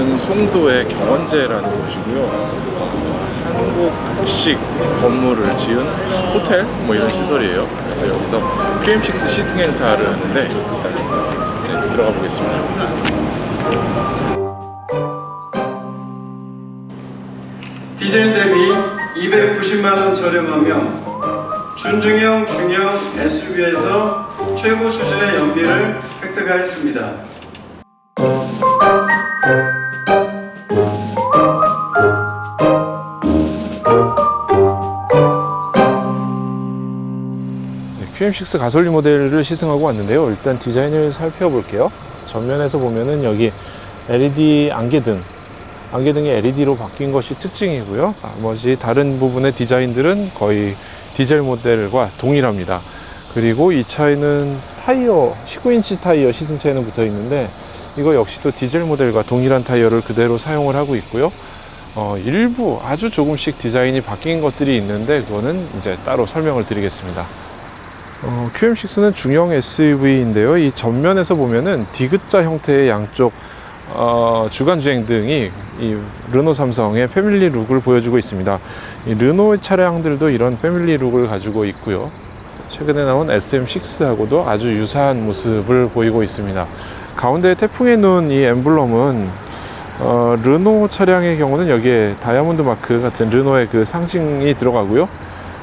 여기는 송도의 경원제라는 곳이고요. 한국식 건물을 지은 호텔? 뭐 이런 시설이에요. 그래서 여기서 PM6 시승 행사를 하는데 일단 이제 들어가 보겠습니다. 디젤 대비 290만 원 저렴하며 준중형 중형 SUV에서 최고 수준의 연비를 획득하였습니다. 네, QM6 가솔린 모델을 시승하고 왔는데요. 일단 디자인을 살펴볼게요. 전면에서 보면은 여기 LED 안개등, 안개등이 LED로 바뀐 것이 특징이고요. 나머지 다른 부분의 디자인들은 거의 디젤 모델과 동일합니다. 그리고 이 차에는 타이어, 19인치 타이어 시승차에는 붙어 있는데 이거 역시도 디젤 모델과 동일한 타이어를 그대로 사용을 하고 있고요. 어, 일부 아주 조금씩 디자인이 바뀐 것들이 있는데 그거는 이제 따로 설명을 드리겠습니다. 어, QM6는 중형 SUV인데요. 이 전면에서 보면은 디귿자 형태의 양쪽 어, 주간 주행 등이 이 르노 삼성의 패밀리 룩을 보여주고 있습니다. 이 르노 차량들도 이런 패밀리 룩을 가지고 있고요. 최근에 나온 SM6하고도 아주 유사한 모습을 보이고 있습니다. 가운데 태풍의 눈 이 엠블럼은 어, 르노 차량의 경우는 여기에 다이아몬드 마크 같은 르노의 그 상징이 들어가고요.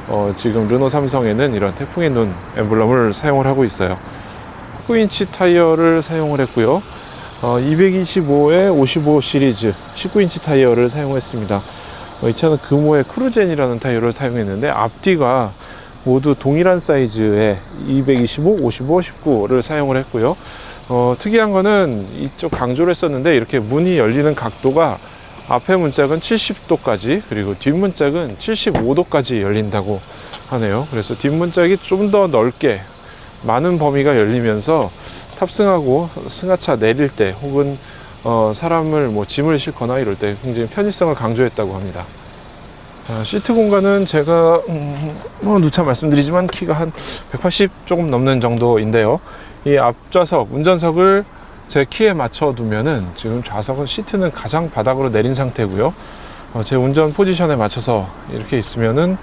어, 지금 르노 삼성에는 이런 태풍의 눈 엠블럼을 사용을 하고 있어요. 19인치 타이어를 사용을 했고요. 어, 225에 55 시리즈 19인치 타이어를 사용했습니다. 어, 이 차는 금호의 크루젠이라는 타이어를 사용했는데 앞뒤가 모두 동일한 사이즈의 225, 55, 19를 사용을 했고요. 어, 특이한 거는 이쪽 강조를 했었는데 이렇게 문이 열리는 각도가 앞에 문짝은 70도까지 그리고 뒷문짝은 75도까지 열린다고 하네요. 그래서 뒷문짝이 좀 더 넓게 많은 범위가 열리면서 탑승하고 승하차 내릴 때 혹은 어, 사람을 뭐 짐을 싣거나 이럴 때 굉장히 편의성을 강조했다고 합니다. 자, 시트 공간은 제가 음, 뭐 누차 말씀드리지만 키가 한 180 조금 넘는 정도인데요. 이 앞좌석 운전석을 제 키에 맞춰 두면은 지금 좌석은 시트는 가장 바닥으로 내린 상태고요. 어, 제 운전 포지션에 맞춰서 이렇게 있으면은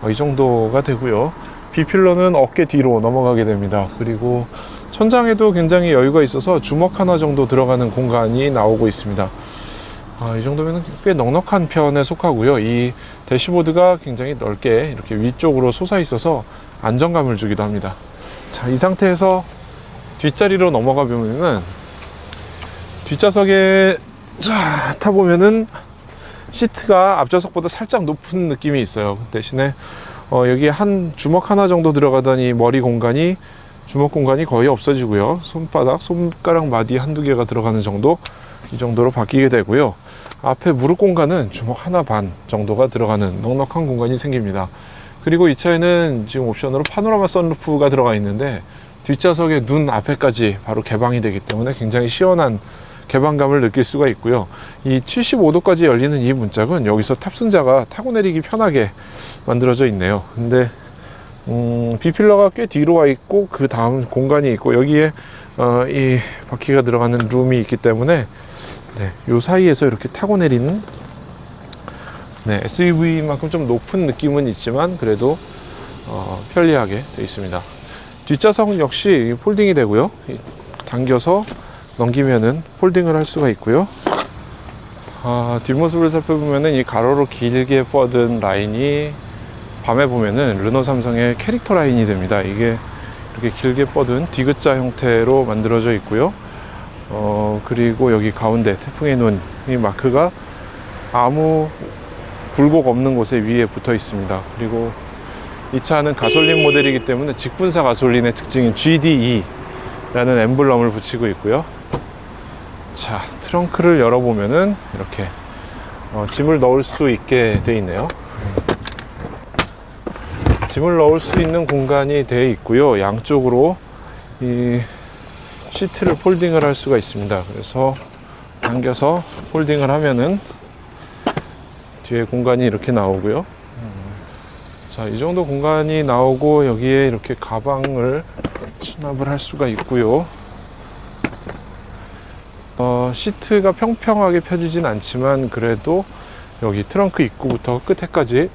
어, 이 정도가 되고요. B필러는 어깨 뒤로 넘어가게 됩니다. 그리고 천장에도 굉장히 여유가 있어서 주먹 하나 정도 들어가는 공간이 나오고 있습니다. 아, 이 정도면 꽤 넉넉한 편에 속하고요. 이 대시보드가 굉장히 넓게 이렇게 위쪽으로 솟아 있어서 안정감을 주기도 합니다. 자, 이 상태에서 뒷자리로 넘어가 보면은 뒷좌석에 자, 타보면은 시트가 앞좌석보다 살짝 높은 느낌이 있어요. 대신에 어, 여기 한 주먹 하나 정도 들어가던 이 머리 공간이 주먹 공간이 거의 없어지고요. 손바닥, 손가락 마디 한두 개가 들어가는 정도 이 정도로 바뀌게 되고요. 앞에 무릎 공간은 주먹 하나 반 정도가 들어가는 넉넉한 공간이 생깁니다. 그리고 이 차에는 지금 옵션으로 파노라마 선루프가 들어가 있는데 뒷좌석의 눈 앞에까지 바로 개방이 되기 때문에 굉장히 시원한 개방감을 느낄 수가 있고요. 이 75도까지 열리는 이 문짝은 여기서 탑승자가 타고 내리기 편하게 만들어져 있네요. 근데 음, B필러가 꽤 뒤로 와 있고 그 다음 공간이 있고 여기에 어, 이 바퀴가 들어가는 룸이 있기 때문에 네, 요 사이에서 이렇게 타고 내리는 네, SUV만큼 좀 높은 느낌은 있지만 그래도 어, 편리하게 되어 있습니다. 뒷좌석은 역시 폴딩이 되고요. 이 당겨서 넘기면은 폴딩을 할 수가 있고요. 아, 뒷모습을 살펴보면은 이 가로로 길게 뻗은 라인이 밤에 보면은 르노 삼성의 캐릭터 라인이 됩니다. 이게 이렇게 길게 뻗은 디귿자 형태로 만들어져 있고요. 어, 그리고 여기 가운데 태풍의 눈, 이 마크가 아무 굴곡 없는 곳에 위에 붙어 있습니다. 그리고 이 차는 가솔린 모델이기 때문에 직분사 가솔린의 특징인 GDE라는 엠블럼을 붙이고 있고요. 자, 트렁크를 열어보면은 이렇게 어, 짐을 넣을 수 있게 돼 있네요. 짐을 넣을 수 있는 공간이 되어 있고요. 양쪽으로 이 시트를 폴딩을 할 수가 있습니다. 그래서 당겨서 폴딩을 하면은 뒤에 공간이 이렇게 나오고요. 자, 이 정도 공간이 나오고 여기에 이렇게 가방을 수납을 할 수가 있고요. 시트가 평평하게 펴지진 않지만 그래도 여기 트렁크 입구부터 끝에까지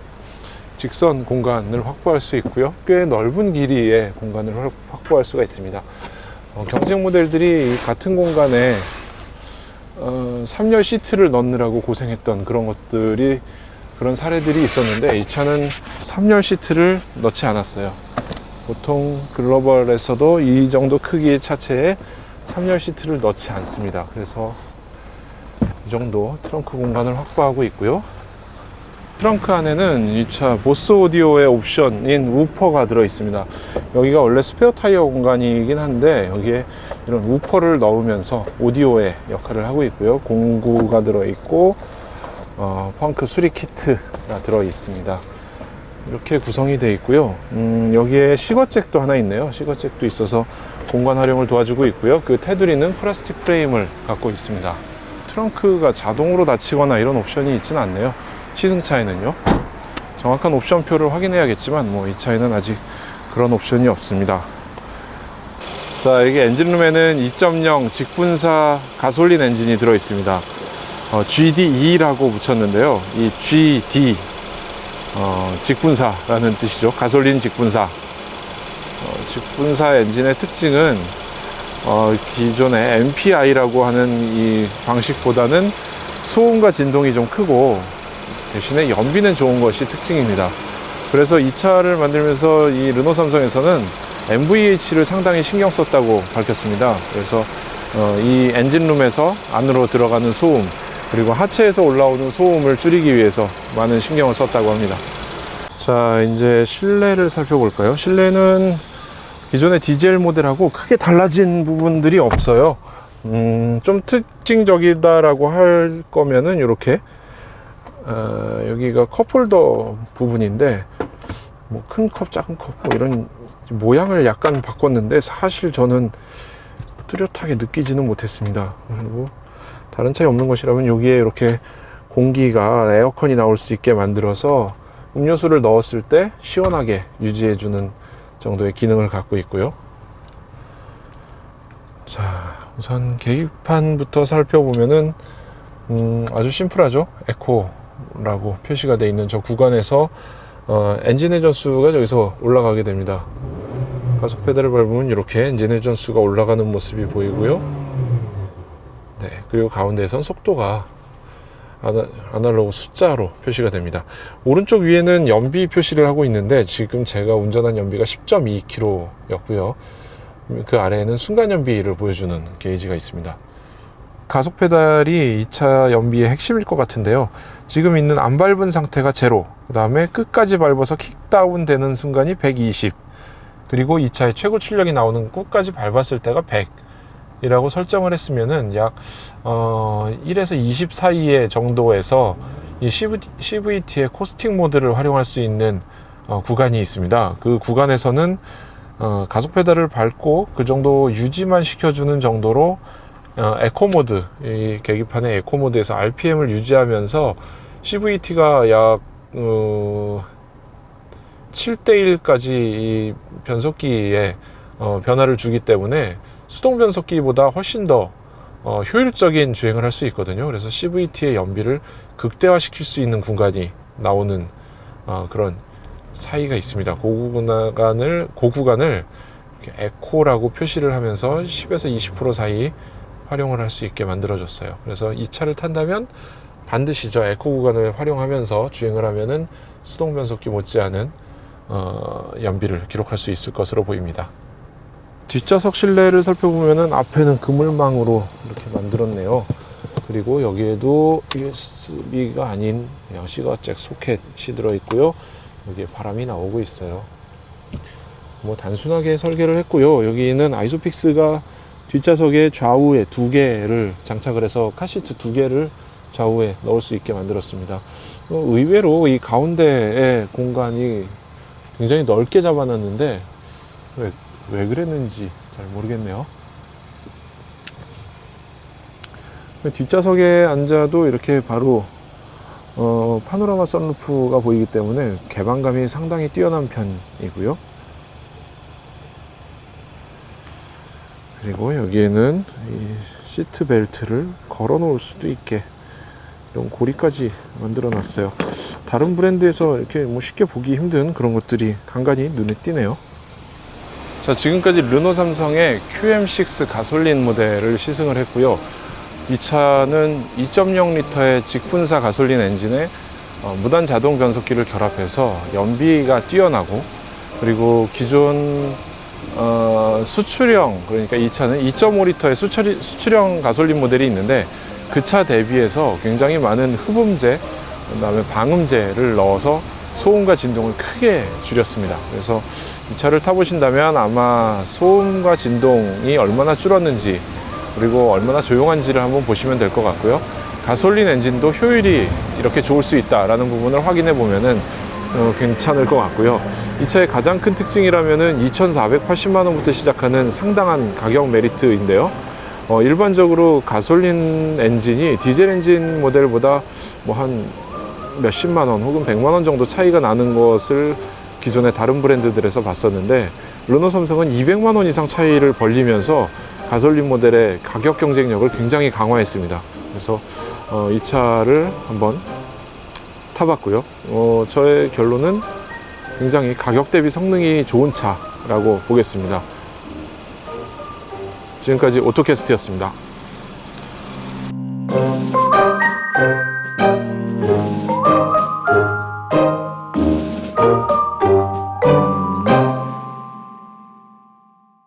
직선 공간을 확보할 수 있고요. 꽤 넓은 길이의 공간을 확- 확보할 수가 있습니다. 어, 경쟁 모델들이 이 같은 공간에 어, 3열 시트를 넣느라고 고생했던 그런 것들이 그런 사례들이 있었는데 이 차는 3열 시트를 넣지 않았어요. 보통 글로벌에서도 이 정도 크기의 차체에 3열 시트를 넣지 않습니다. 그래서 이 정도 트렁크 공간을 확보하고 있고요. 트렁크 안에는 이 차 보스 오디오의 옵션인 우퍼가 들어 있습니다. 여기가 원래 스페어 타이어 공간이긴 한데 여기에 이런 우퍼를 넣으면서 오디오의 역할을 하고 있고요. 공구가 들어 있고 어, 펑크 수리 키트가 들어 있습니다. 이렇게 구성이 되어 있고요. 음, 여기에 시거잭도 하나 있네요. 시거잭도 있어서 공간 활용을 도와주고 있고요. 그 테두리는 플라스틱 프레임을 갖고 있습니다. 트렁크가 자동으로 닫히거나 이런 옵션이 있지는 않네요. 시승차에는요. 정확한 옵션표를 확인해야겠지만 뭐 이 차에는 아직 그런 옵션이 없습니다. 자, 여기 엔진룸에는 2.0 직분사 가솔린 엔진이 들어 있습니다. 어, GD2라고 붙였는데요. 이 GD 어, 직분사라는 뜻이죠. 가솔린 직분사. 어, 직분사 엔진의 특징은 어, 기존의 MPI라고 하는 이 방식보다는 소음과 진동이 좀 크고 대신에 연비는 좋은 것이 특징입니다. 그래서 이 차를 만들면서 이 르노 삼성에서는 MVH를 상당히 신경 썼다고 밝혔습니다. 그래서 어, 이 엔진룸에서 안으로 들어가는 소음 그리고 하체에서 올라오는 소음을 줄이기 위해서 많은 신경을 썼다고 합니다. 자, 이제 실내를 살펴볼까요? 실내는 기존의 디젤 모델하고 크게 달라진 부분들이 없어요. 음, 좀 특징적이다라고 할 거면은 이렇게 어, 여기가 컵홀더 부분인데 뭐 큰 컵, 작은 컵 뭐 이런 모양을 약간 바꿨는데 사실 저는 뚜렷하게 느끼지는 못했습니다. 그리고 다른 차이 없는 것이라면 여기에 이렇게 공기가 에어컨이 나올 수 있게 만들어서 음료수를 넣었을 때 시원하게 유지해주는 정도의 기능을 갖고 있고요. 자, 우선 계기판부터 살펴보면은 음, 아주 심플하죠. 에코라고 표시가 되어 있는 저 구간에서 어, 엔진 회전수가 여기서 올라가게 됩니다. 가속 페달을 밟으면 이렇게 엔진 회전수가 올라가는 모습이 보이고요. 네, 그리고 가운데에선 속도가 아날로그 숫자로 표시가 됩니다. 오른쪽 위에는 연비 표시를 하고 있는데 지금 제가 운전한 연비가 10.2km였고요. 그 아래에는 순간 연비를 보여주는 게이지가 있습니다. 가속 페달이 이 차 연비의 핵심일 것 같은데요. 지금 있는 안 밟은 상태가 제로, 그 다음에 끝까지 밟아서 킥다운 되는 순간이 120, 그리고 이 차의 최고 출력이 나오는 끝까지 밟았을 때가 100 이라고 설정을 했으면은 약 어, 1에서 20 사이의 정도에서 이 CVT의 코스팅 모드를 활용할 수 있는 어, 구간이 있습니다. 그 구간에서는 어, 가속 페달을 밟고 그 정도 유지만 시켜주는 정도로 어, 에코 모드, 이 계기판의 에코 모드에서 RPM을 유지하면서 CVT가 약 어, 7대 1까지 이 변속기에 어, 변화를 주기 때문에 수동 변속기보다 훨씬 더 어, 효율적인 주행을 할 수 있거든요. 그래서 CVT의 연비를 극대화시킬 수 있는 구간이 나오는 어, 그런 사이가 있습니다. 그 구간을 그 구간을 이렇게 에코라고 표시를 하면서 10에서 20% 사이 활용을 할 수 있게 만들어줬어요. 그래서 이 차를 탄다면 반드시 저 에코 구간을 활용하면서 주행을 하면은 수동 변속기 못지않은 어, 연비를 기록할 수 있을 것으로 보입니다. 뒷좌석 실내를 살펴보면은 앞에는 그물망으로 이렇게 만들었네요. 그리고 여기에도 USB가 아닌 그냥 시가 잭 소켓이 들어 있고요. 여기에 바람이 나오고 있어요. 뭐 단순하게 설계를 했고요. 여기는 아이소픽스가 뒷좌석에 좌우에 두 개를 장착을 해서 카시트 두 개를 좌우에 넣을 수 있게 만들었습니다. 어, 의외로 이 가운데의 공간이 굉장히 넓게 잡아놨는데 왜, 왜 그랬는지 잘 모르겠네요. 뒷좌석에 앉아도 이렇게 바로 어, 파노라마 선루프가 보이기 때문에 개방감이 상당히 뛰어난 편이고요. 그리고 여기에는 이 시트 벨트를 걸어 놓을 수도 있게 이런 고리까지 만들어 놨어요. 다른 브랜드에서 이렇게 뭐 쉽게 보기 힘든 그런 것들이 간간히 눈에 띄네요. 자, 지금까지 르노 삼성의 QM6 가솔린 모델을 시승을 했고요. 이 차는 2.0L의 직분사 가솔린 엔진에 어, 무단 자동 변속기를 결합해서 연비가 뛰어나고 그리고 기존 어, 수출형 그러니까 이 차는 2.5L의 수출, 수출형 가솔린 모델이 있는데 그 차 대비해서 굉장히 많은 흡음재 그다음에 방음재를 넣어서 소음과 진동을 크게 줄였습니다. 그래서 이 차를 타보신다면 아마 소음과 진동이 얼마나 줄었는지 그리고 얼마나 조용한지를 한번 보시면 될 것 같고요. 가솔린 엔진도 효율이 이렇게 좋을 수 있다라는 부분을 확인해 보면은 어, 괜찮을 것 같고요. 이 차의 가장 큰 특징이라면은 2,480만 원부터 시작하는 상당한 가격 메리트인데요. 어, 일반적으로 가솔린 엔진이 디젤 엔진 모델보다 뭐 한 몇십만 원 혹은 백만 원 정도 차이가 나는 것을 기존의 다른 브랜드들에서 봤었는데 르노 삼성은 200만 원 이상 차이를 벌리면서 가솔린 모델의 가격 경쟁력을 굉장히 강화했습니다. 그래서 어, 이 차를 한번 타봤고요. 어, 저의 결론은 굉장히 가격 대비 성능이 좋은 차라고 보겠습니다. 지금까지 오토캐스트였습니다.